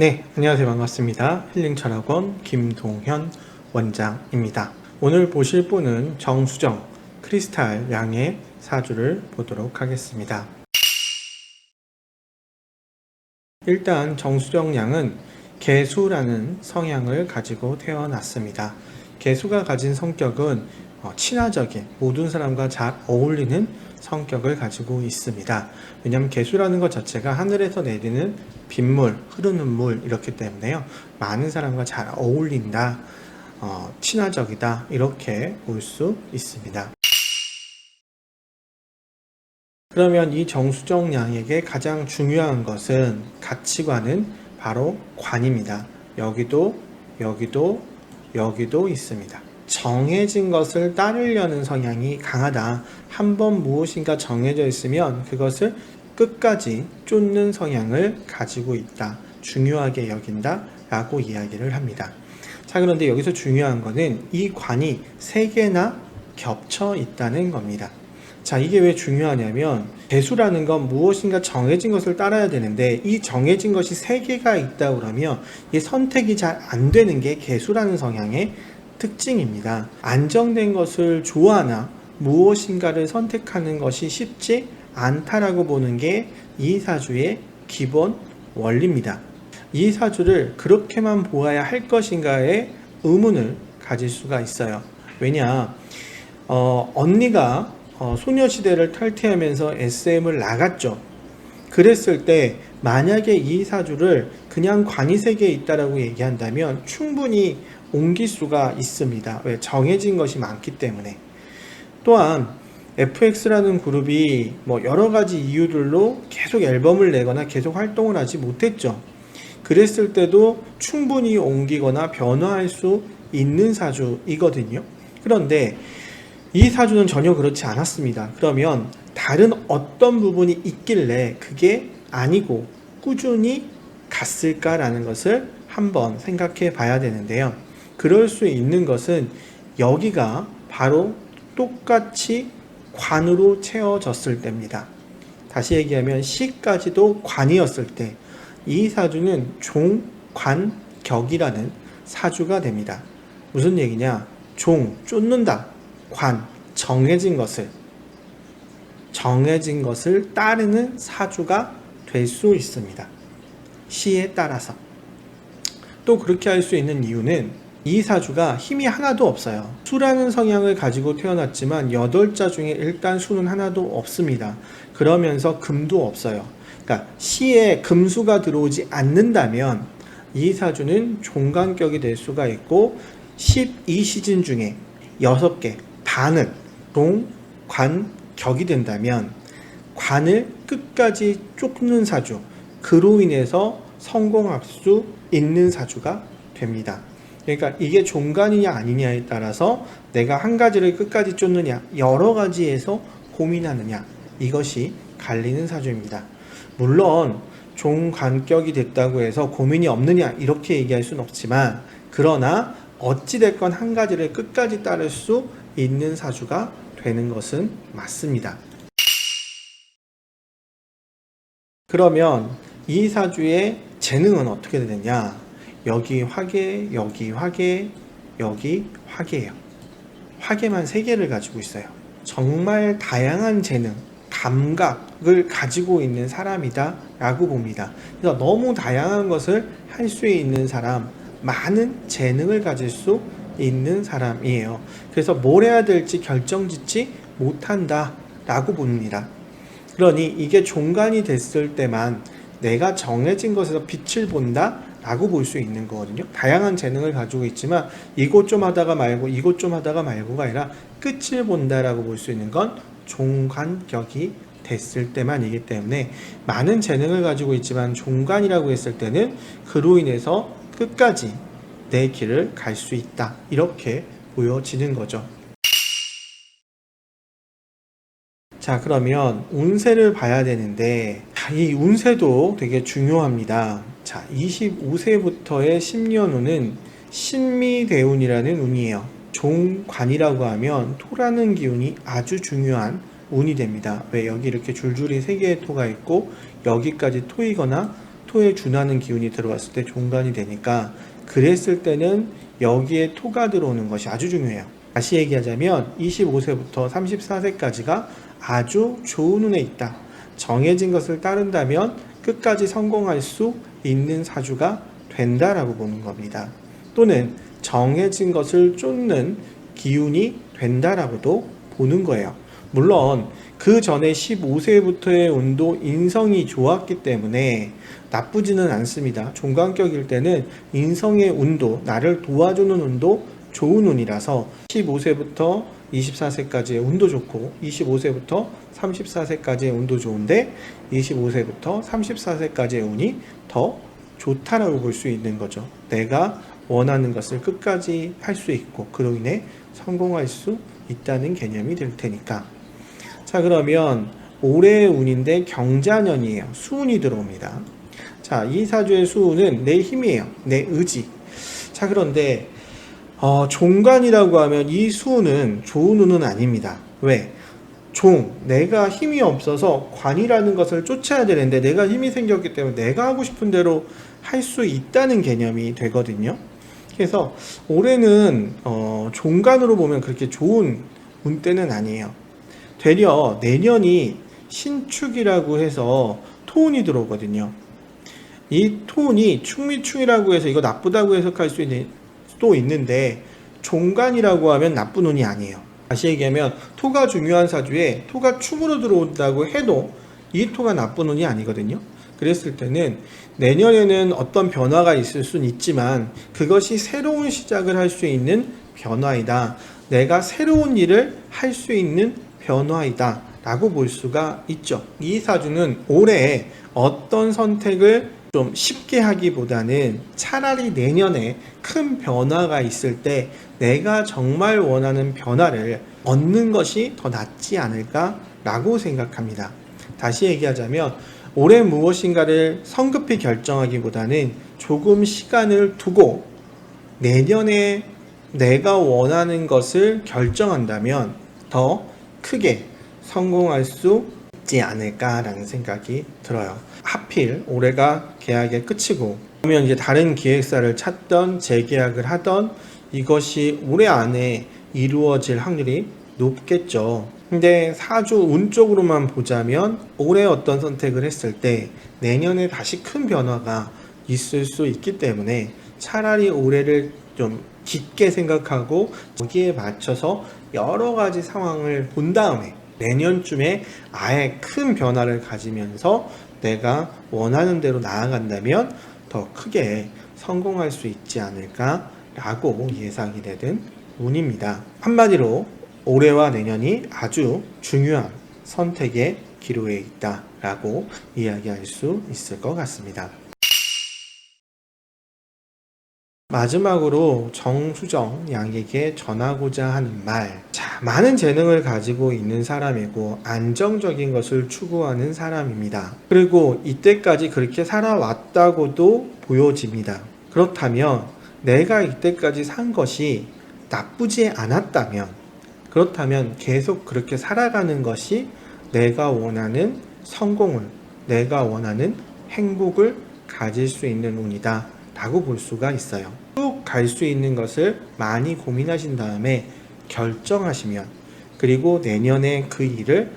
네, 안녕하세요. 반갑습니다. 힐링철학원 김동현 원장입니다. 오늘 보실 분은 정수정 크리스탈 양의 사주를 보도록 하겠습니다. 일단 정수정 양은 개수라는 성향을 가지고 태어났습니다. 개수가 가진 성격은 어, 친화적인 모든 사람과 잘 어울리는 성격을 가지고 있습니다. 왜냐하면 개수라는 것 자체가 하늘에서 내리는 빗물, 흐르는 물 이렇기 때문에요. 많은 사람과 잘 어울린다, 어, 친화적이다 이렇게 볼 수 있습니다. 그러면 이 정수정 양에게 가장 중요한 것은 가치관은 바로 관입니다. 여기도, 여기도, 여기도 있습니다. 정해진 것을 따르려는 성향이 강하다. 한번 무엇인가 정해져 있으면 그것을 끝까지 쫓는 성향을 가지고 있다. 중요하게 여긴다. 라고 이야기를 합니다. 자, 그런데 여기서 중요한 것은 이 관이 세 개나 겹쳐 있다는 겁니다. 자, 이게 왜 중요하냐면 배수라는 건 무엇인가 정해진 것을 따라야 되는데 이 정해진 것이 세 개가 있다 그러면 이 선택이 잘 안 되는 게 개수라는 성향의 특징입니다. 안정된 것을 좋아하나 무엇인가를 선택하는 것이 쉽지 않다라고 보는 게 이 사주의 기본 원리입니다. 이 사주를 그렇게만 보아야 할 것인가에 의문을 가질 수가 있어요. 왜냐, 어, 언니가 어, 소녀시대를 탈퇴하면서 SM을 나갔죠. 그랬을 때 만약에 이 사주를 그냥 관이세계에 있다라고 얘기한다면 충분히 옮길 수가 있습니다. 왜 정해진 것이 많기 때문에. 또한 FX라는 그룹이 뭐 여러 가지 이유들로 계속 앨범을 내거나 계속 활동을 하지 못했죠. 그랬을 때도 충분히 옮기거나 변화할 수 있는 사주이거든요. 그런데 이 사주는 전혀 그렇지 않았습니다. 그러면 다른 어떤 부분이 있길래 그게 아니고 꾸준히 갔을까라는 것을 한번 생각해 봐야 되는데요. 그럴 수 있는 것은 여기가 바로 똑같이 관으로 채워졌을 때입니다. 다시 얘기하면 시까지도 관이었을 때 이 사주는 종 관 격이라는 사주가 됩니다. 무슨 얘기냐? 종, 쫓는다. 관, 정해진 것을 정해진 것을 따르는 사주가 될 수 있습니다. 시에 따라서. 또 그렇게 할 수 있는 이유는 이 사주가 힘이 하나도 없어요. 수라는 성향을 가지고 태어났지만 여덟 자 중에 일단 수는 하나도 없습니다. 그러면서 금도 없어요. 그러니까 시에 금수가 들어오지 않는다면 이 사주는 종간격이 될 수가 있고 12시즌 중에 6개 반은 종관격이 된다면 관을 끝까지 쫓는 사주 그로 인해서 성공할 수 있는 사주가 됩니다. 그러니까 이게 종간이냐 아니냐에 따라서 내가 한 가지를 끝까지 쫓느냐 여러 가지에서 고민하느냐 이것이 갈리는 사주입니다. 물론 종관격이 됐다고 해서 고민이 없느냐 이렇게 얘기할 수는 없지만 그러나 어찌됐건 한 가지를 끝까지 따를 수 있는 사주가 되는 것은 맞습니다. 그러면 이 사주의 재능은 어떻게 되느냐? 여기 화계, 여기 화계, 여기 화계예요. 화계만 세 개를 가지고 있어요. 정말 다양한 재능, 감각을 가지고 있는 사람이다 라고 봅니다. 그래서 너무 다양한 것을 할 수 있는 사람, 많은 재능을 가질 수 있는 사람이에요. 그래서 뭘 해야 될지 결정짓지 못한다라고 봅니다. 그러니 이게 종간이 됐을 때만 내가 정해진 것에서 빛을 본다 라고 볼 수 있는 거거든요. 다양한 재능을 가지고 있지만 이것 좀 하다가 말고 이것 좀 하다가 말고가 아니라 끝을 본다라고 볼 수 있는 건 종관격이 됐을 때만이기 때문에 많은 재능을 가지고 있지만 종관이라고 했을 때는 그로 인해서 끝까지 내 길을 갈 수 있다. 이렇게 보여지는 거죠. 자, 그러면 운세를 봐야 되는데, 이 운세도 되게 중요합니다. 자, 25세부터의 10년 운은 신미대운이라는 운이에요. 종관이라고 하면 토라는 기운이 아주 중요한 운이 됩니다. 왜 여기 이렇게 줄줄이 세 개의 토가 있고 여기까지 토이거나 토에 준하는 기운이 들어왔을 때 종간이 되니까 그랬을 때는 여기에 토가 들어오는 것이 아주 중요해요. 다시 얘기하자면 25세부터 34세까지가 아주 좋은 운에 있다. 정해진 것을 따른다면 끝까지 성공할 수 있는 사주가 된다라고 보는 겁니다. 또는 정해진 것을 쫓는 기운이 된다라고도 보는 거예요. 물론 그 전에 15세부터의 운도 인성이 좋았기 때문에 나쁘지는 않습니다. 종간격일 때는 인성의 운도, 나를 도와주는 운도 좋은 운이라서 15세부터 24세까지의 운도 좋고 25세부터 34세까지의 운도 좋은데 25세부터 34세까지의 운이 더 좋다라고 볼 수 있는 거죠. 내가 원하는 것을 끝까지 할 수 있고 그로 인해 성공할 수 있다는 개념이 될 테니까. 자, 그러면 올해의 운인데 경자년이에요. 수운이 들어옵니다. 자, 이 사주의 수운은 내 힘이에요. 내 의지. 자, 그런데 어, 종간이라고 하면 이 수운은 좋은 운은 아닙니다. 왜? 종, 내가 힘이 없어서 관이라는 것을 쫓아야 되는데 내가 힘이 생겼기 때문에 내가 하고 싶은 대로 할 수 있다는 개념이 되거든요. 그래서 올해는 어, 종간으로 보면 그렇게 좋은 운때는 아니에요. 되려 내년이 신축이라고 해서 토운이 들어오거든요. 이 토운이 충미충이라고 해서 이거 나쁘다고 해석할 수 있는 또 있는데 종간이라고 하면 나쁜 운이 아니에요. 다시 얘기하면 토가 중요한 사주에 토가 충으로 들어온다고 해도 이 토가 나쁜 운이 아니거든요. 그랬을 때는 내년에는 어떤 변화가 있을 수는 있지만 그것이 새로운 시작을 할 수 있는 변화이다. 내가 새로운 일을 할 수 있는 변화이다. 라고 볼 수가 있죠. 이 사주는 올해 어떤 선택을 좀 쉽게 하기보다는 차라리 내년에 큰 변화가 있을 때 내가 정말 원하는 변화를 얻는 것이 더 낫지 않을까라고 생각합니다. 다시 얘기하자면 올해 무엇인가를 성급히 결정하기보다는 조금 시간을 두고 내년에 내가 원하는 것을 결정한다면 더 크게 성공할 수 있지 않을까라는 생각이 들어요. 하필 올해가 계약의 끝이고 그러면 이제 다른 기획사를 찾던 재계약을 하던 이것이 올해 안에 이루어질 확률이 높겠죠. 근데 사주 운 쪽으로만 보자면 올해 어떤 선택을 했을 때 내년에 다시 큰 변화가 있을 수 있기 때문에 차라리 올해를 좀 깊게 생각하고 거기에 맞춰서 여러 가지 상황을 본 다음에 내년쯤에 아예 큰 변화를 가지면서 내가 원하는 대로 나아간다면 더 크게 성공할 수 있지 않을까라고 예상이 되는 운입니다. 한마디로 올해와 내년이 아주 중요한 선택의 기로에 있다라고 이야기할 수 있을 것 같습니다. 마지막으로 정수정 양에게 전하고자 하는 말. 자, 많은 재능을 가지고 있는 사람이고 안정적인 것을 추구하는 사람입니다. 그리고 이때까지 그렇게 살아왔다고도 보여집니다. 그렇다면 내가 이때까지 산 것이 나쁘지 않았다면 그렇다면 계속 그렇게 살아가는 것이 내가 원하는 성공을 내가 원하는 행복을 가질 수 있는 운이다. 라고 볼 수가 있어요. 쭉 갈 수 있는 것을 많이 고민하신 다음에 결정하시면 그리고 내년에 그 일을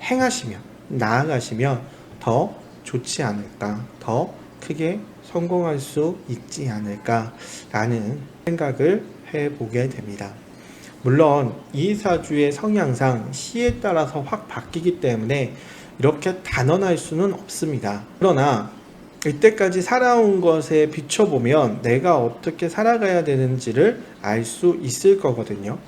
행하시면 나아가시면 더 좋지 않을까 더 크게 성공할 수 있지 않을까라는 생각을 해보게 됩니다. 물론 이 사주의 성향상 시에 따라서 확 바뀌기 때문에 이렇게 단언할 수는 없습니다. 그러나 이때까지 살아온 것에 비춰보면 내가 어떻게 살아가야 되는지를 알 수 있을 거거든요.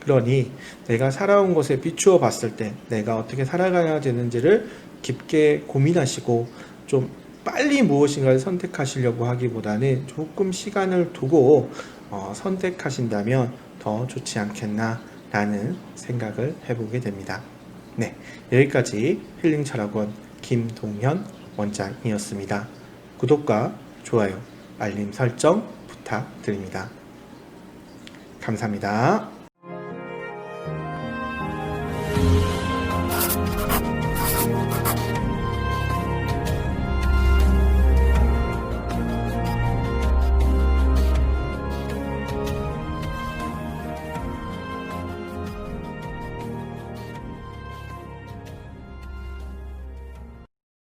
그러니 내가 살아온 것에 비추어 봤을 때 내가 어떻게 살아가야 되는지를 깊게 고민하시고 좀 빨리 무엇인가를 선택하시려고 하기보다는 조금 시간을 두고 어, 선택하신다면 더 좋지 않겠나라는 생각을 해보게 됩니다. 네, 여기까지 힐링 철학원 김동현 원장이었습니다. 구독과 좋아요, 알림 설정 부탁드립니다. 감사합니다.